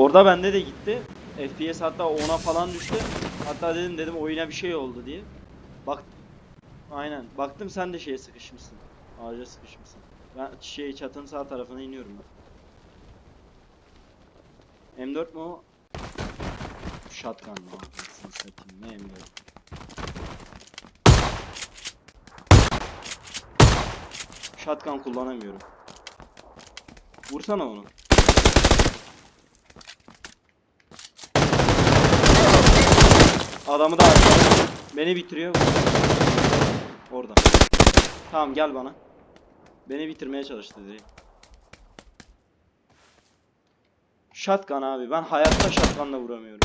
Orada bende de gitti. FPS hatta 10'a falan düştü. Hatta dedim dedim oyuna bir şey oldu diye. Bak Aynen. Baktım sen de şeye sıkışmışsın. Ağaca sıkışmışsın. Ben şey çatının sağ tarafına iniyorum ben. M4 mu o? Shotgun mı? Anasını satayım. Ne M4? Shotgun kullanamıyorum. Vursana onu. Adamı da arkaladı. Beni bitiriyor. Orada. Tamam gel bana. Beni bitirmeye çalıştı direkt. Shotgun abi. Ben hayatta shotgunla vuramıyorum.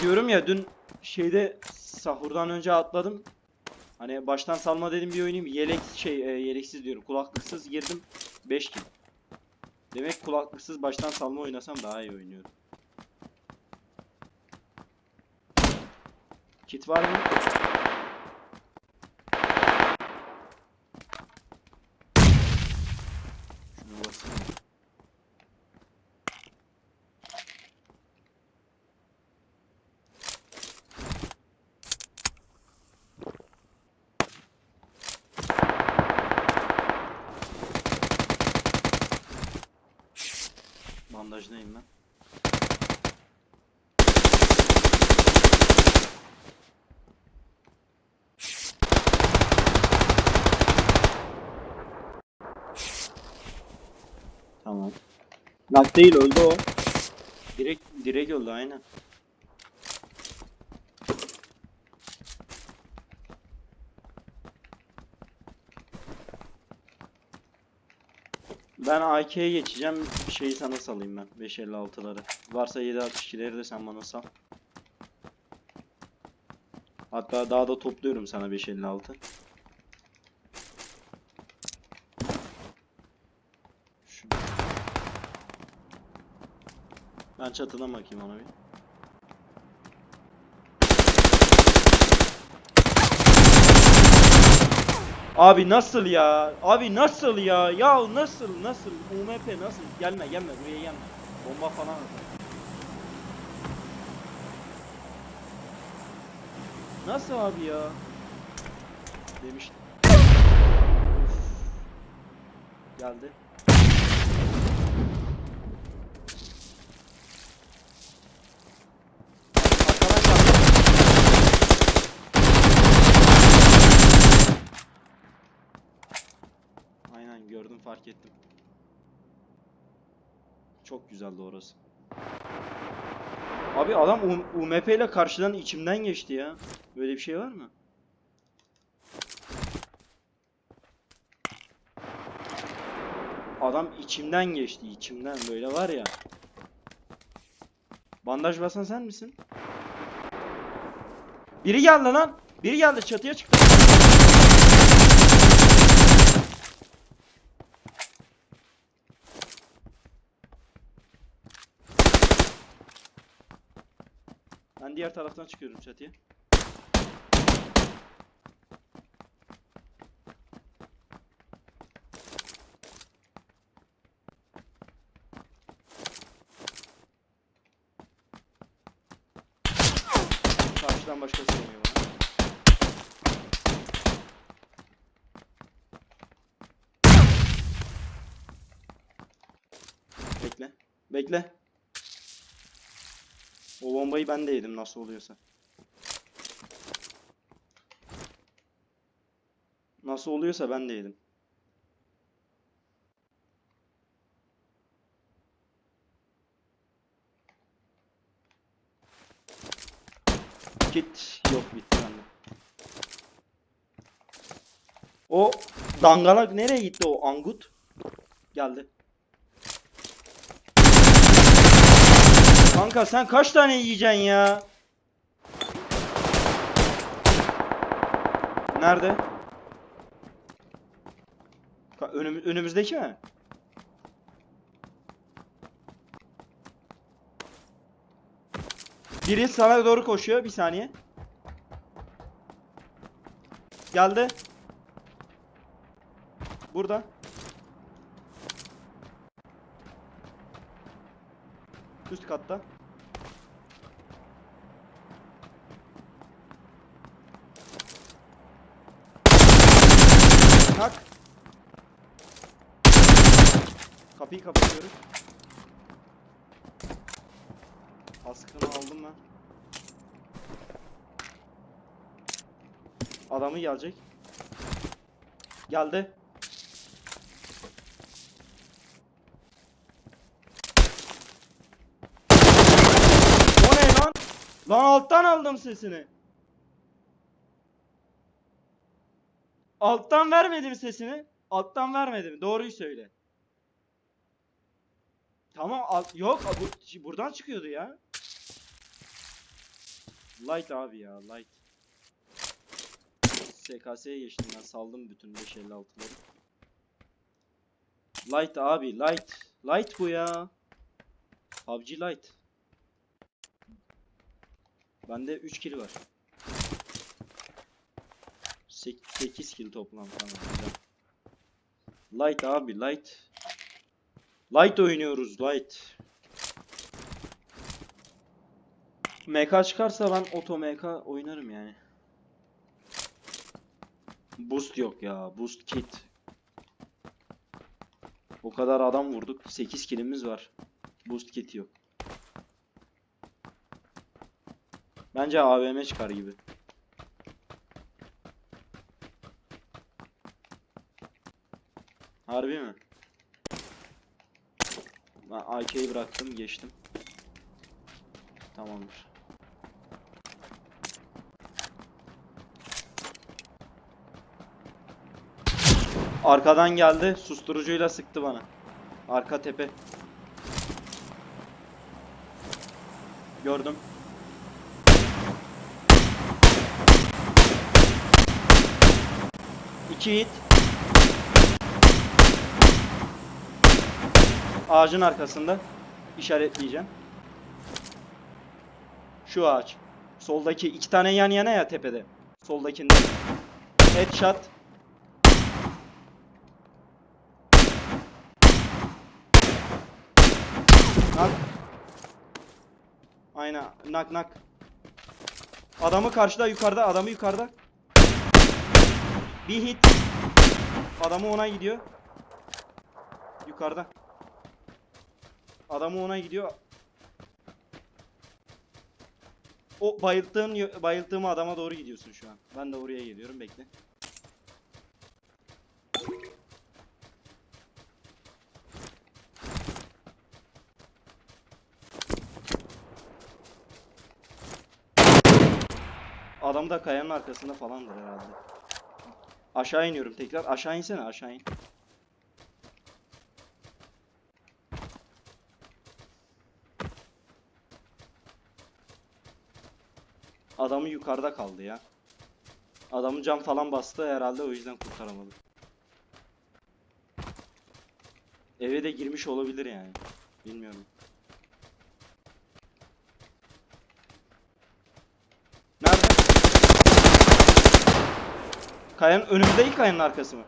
Diyorum ya dün şeyde sahurdan önce atladım. Hani baştan salma dedim bir oynayayım. Yelek şey e, yeleksiz diyorum. Kulaklıksız girdim. 5 kill. Demek kulaklıksız baştan salma oynasam daha iyi oynuyorum. Kit var mı? Bandajdayım ben. Tamam. Nak değil öldü o. Direkt direkt öldü aynen. Ben AK'ye geçeceğim. Şeyi sana salayım ben. 556'ları. Varsa 762'leri de sen bana sal. Hatta daha da topluyorum sana 556. Şu. Ben çatıdan bakayım ona bir. Abi nasıl ya? Abi nasıl ya? Ya nasıl nasıl? UMP nasıl? Gelme gelme buraya gelme. Bomba falan atar. Nasıl abi ya? Demiştim. Geldi. Arkadaşlar. Aynen gördüm fark ettim. Çok güzeldi orası. Abi adam UMP ile karşıdan içimden geçti ya. Böyle bir şey var mı? Adam içimden geçti içimden böyle var ya. Bandaj basan sen misin? Biri geldi lan. Biri geldi çatıya çıktı. Diğer taraftan çıkıyorum çatıya. Karşıdan başkası geliyor bana. Bekle. Bekle. O bombayı ben de yedim nasıl oluyorsa. Nasıl oluyorsa ben de yedim. Kit yok bitti bende. O dangalak nereye gitti o angut? Geldi. Kanka sen kaç tane yiyeceksin ya? Nerede? Önüm- önümüzdeki mi? Biri sana doğru koşuyor. Bir saniye. Geldi. Burada. Üst katta. Nak. Kapıyı kapatıyoruz. Askını aldım ben. Adamı gelecek. Geldi. O ne lan? Lan alttan aldım sesini. Alttan vermedim sesini. Alttan vermedim. Doğruyu söyle. Tamam alt yok bu, buradan çıkıyordu ya. Light abi ya light. SKS'ye geçtim ben saldım bütün 556'ları. Light abi light. Light bu ya. PUBG light. Bende 3 kill var. 8 kill toplam tamam güzel. Light abi light. Light oynuyoruz light. MK çıkarsa ben oto MK oynarım yani. Boost yok ya. Boost kit. O kadar adam vurduk. 8 killimiz var. Boost kit yok. Bence AVM çıkar gibi. Harbi mi? Ben AK'yi bıraktım, geçtim. Tamamdır. Arkadan geldi, susturucuyla sıktı bana. Arka tepe. Gördüm. İki hit. Ağacın arkasında. işaretleyeceğim. Şu ağaç. Soldaki iki tane yan yana ya tepede. Soldakinde. Headshot. Nak. Aynen. Nak nak. Adamı karşıda yukarıda. Adamı yukarıda. Bir hit. Adamı ona gidiyor. Yukarıda. Adamı ona gidiyor. O bayılttığın bayılttığım adama doğru gidiyorsun şu an. Ben de oraya geliyorum bekle. Adam da kayanın arkasında falandır herhalde. Aşağı iniyorum tekrar. Aşağı insene aşağı in. Adamı yukarıda kaldı ya. Adamın cam falan bastı herhalde o yüzden kurtaramadı. Eve de girmiş olabilir yani. Bilmiyorum. Nerede? Kayanın önümde değil kayanın arkası mı?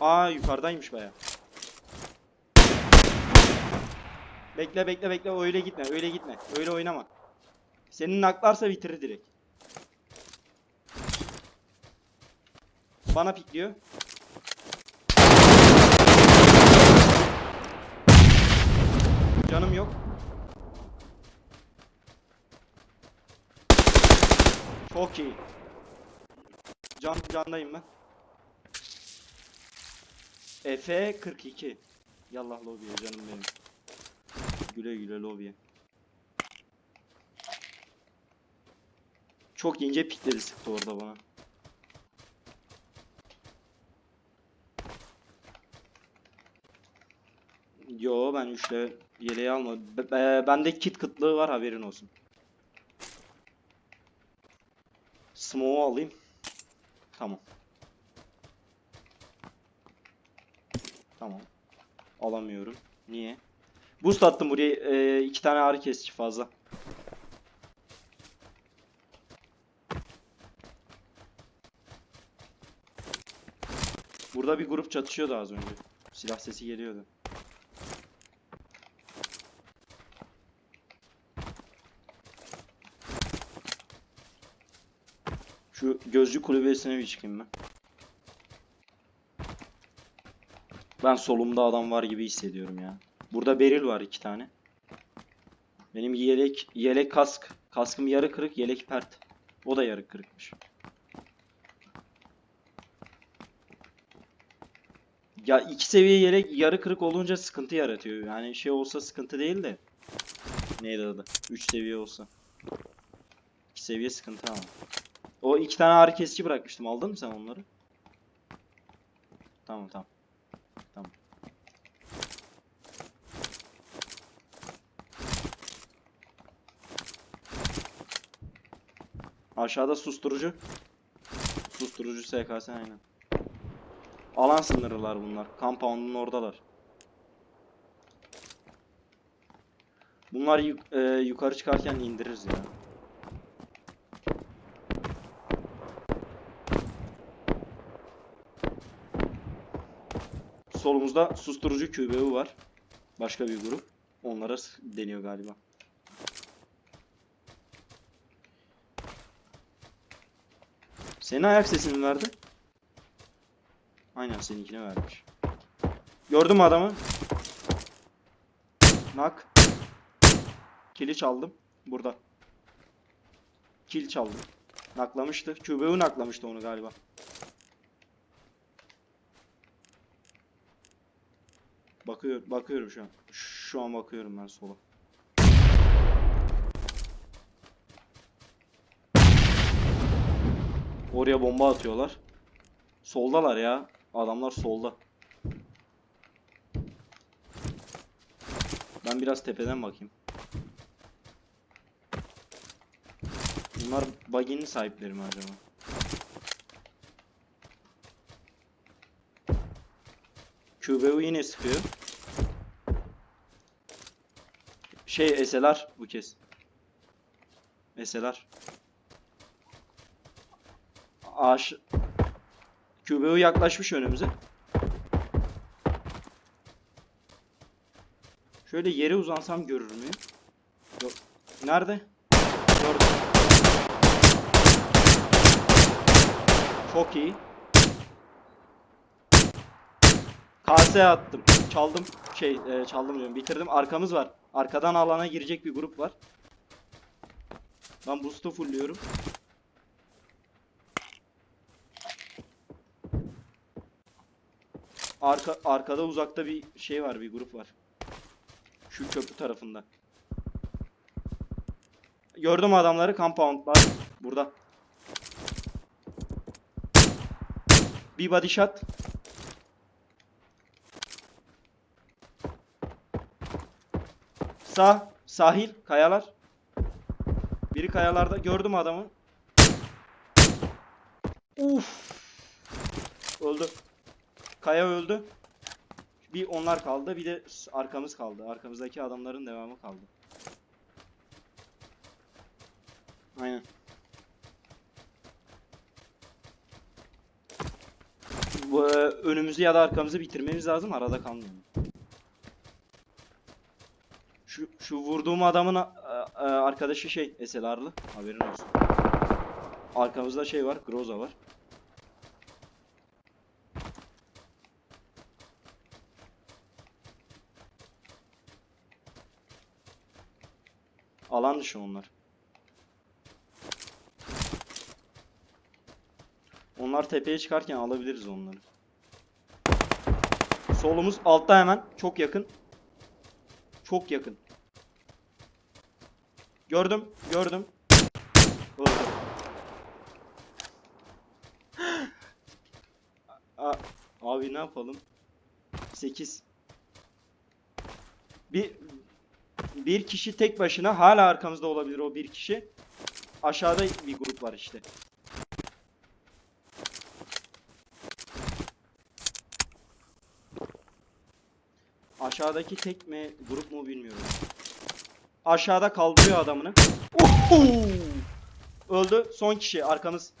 Aa yukarıdaymış baya. Bekle bekle bekle öyle gitme öyle gitme öyle oynama. Senin naklarsa bitirir direkt. Bana pikliyor. Canım yok. Çok iyi. Can candayım ben. Efe 42. Yallah lobiye canım benim. Güle güle lobiye. Çok ince pikleri sıktı orada bana. Yo ben üçle yeleği almadım. Be- be- bende kit kıtlığı var haberin olsun. Smoke'u alayım. Tamam. Tamam. Alamıyorum. Niye? Boost attım buraya. E, iki tane ağrı kesici fazla. Burada bir grup çatışıyordu az önce. Silah sesi geliyordu. Şu gözcü kulübesine bir çıkayım ben. Ben solumda adam var gibi hissediyorum ya. Burada beril var iki tane. Benim yelek yelek kask. Kaskım yarı kırık, yelek pert. O da yarı kırıkmış. Ya iki seviye yelek yarı kırık olunca sıkıntı yaratıyor. Yani şey olsa sıkıntı değil de. Neydi adı? 3 seviye olsa. 2 seviye sıkıntı ama. O iki tane ağrı kesici bırakmıştım. Aldın mı sen onları? Tamam tamam. Tamam. Aşağıda susturucu. Susturucu SKS aynen. Alan sınırlılar bunlar. Compound'un oradalar. Bunlar yuk- e, yukarı çıkarken indiririz ya. Solumuzda susturucu QBU var. Başka bir grup. Onlara deniyor galiba. Senin ayak sesini verdi. Aynen seninkine vermiş. Gördün mü adamı? Nak. Kili çaldım. Burada. Kil çaldım. Naklamıştı. QBU naklamıştı onu galiba. Bakıyor, bakıyorum şu an. Şu an bakıyorum ben sola. Oraya bomba atıyorlar. Soldalar ya. Adamlar solda. Ben biraz tepeden bakayım. Bunlar buggy'nin sahipleri mi acaba? QBU yine sıkıyor. Şey SLR bu kez. SLR. Aş QBU yaklaşmış önümüze. Şöyle yere uzansam görür müyüm? Yok. Nerede? Gördüm. Çok iyi. Kaseye attım. Çaldım. Şey, e, çaldım diyorum. Bitirdim. Arkamız var. Arkadan alana girecek bir grup var. Ben boost'u fullliyorum. Arka arkada uzakta bir şey var, bir grup var. Şu köprü tarafında. Gördüm adamları compoundlar burada. Bir body shot. Sağ, sahil, kayalar. Biri kayalarda. Gördüm adamı. Uf. Öldü. Kaya öldü. Bir onlar kaldı. Bir de arkamız kaldı. Arkamızdaki adamların devamı kaldı. Aynen. Bu, e, önümüzü ya da arkamızı bitirmemiz lazım. Arada kalmayalım. Şu, şu vurduğum adamın a- a- arkadaşı şey SLR'lı. Haberin olsun. Arkamızda şey var. Groza var. Alan dışı onlar. Onlar tepeye çıkarken alabiliriz onları. Solumuz altta hemen. Çok yakın. Çok yakın. Gördüm. Gördüm. Abi ne yapalım? 8. Bir bir kişi tek başına hala arkamızda olabilir o bir kişi. Aşağıda bir grup var işte. Aşağıdaki tek mi grup mu bilmiyorum. Aşağıda kaldırıyor adamını. Uhu! Öldü. Son kişi arkamız.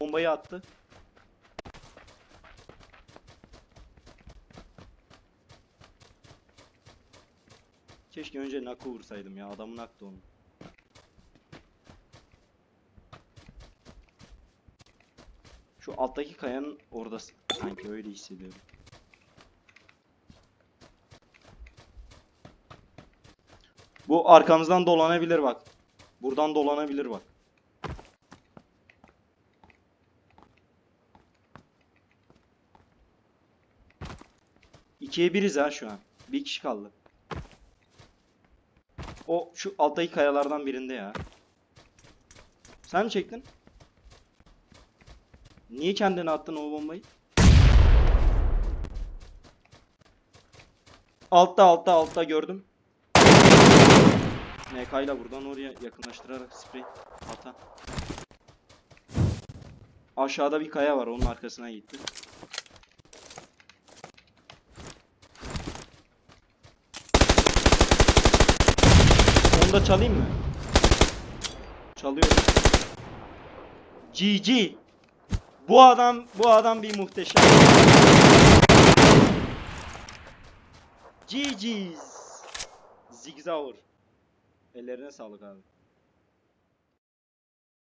Bombayı attı. Keşke önce nakı vursaydım ya. Adamın naktı onu. Şu alttaki kayanın orada sanki öyle hissediyorum. Bu arkamızdan dolanabilir bak. Buradan dolanabilir bak. İkiye biriz ha şu an. Bir kişi kaldı. O şu alttaki kayalardan birinde ya. Sen mi çektin? Niye kendine attın o bombayı? Altta altta altta gördüm. MK ile buradan oraya yakınlaştırarak sprey ata. Aşağıda bir kaya var onun arkasına gitti. Onu da çalayım mı? Çalıyorum. GG. Bu adam bu adam bir muhteşem. GG's. Zigzauer. Ellerine sağlık abi.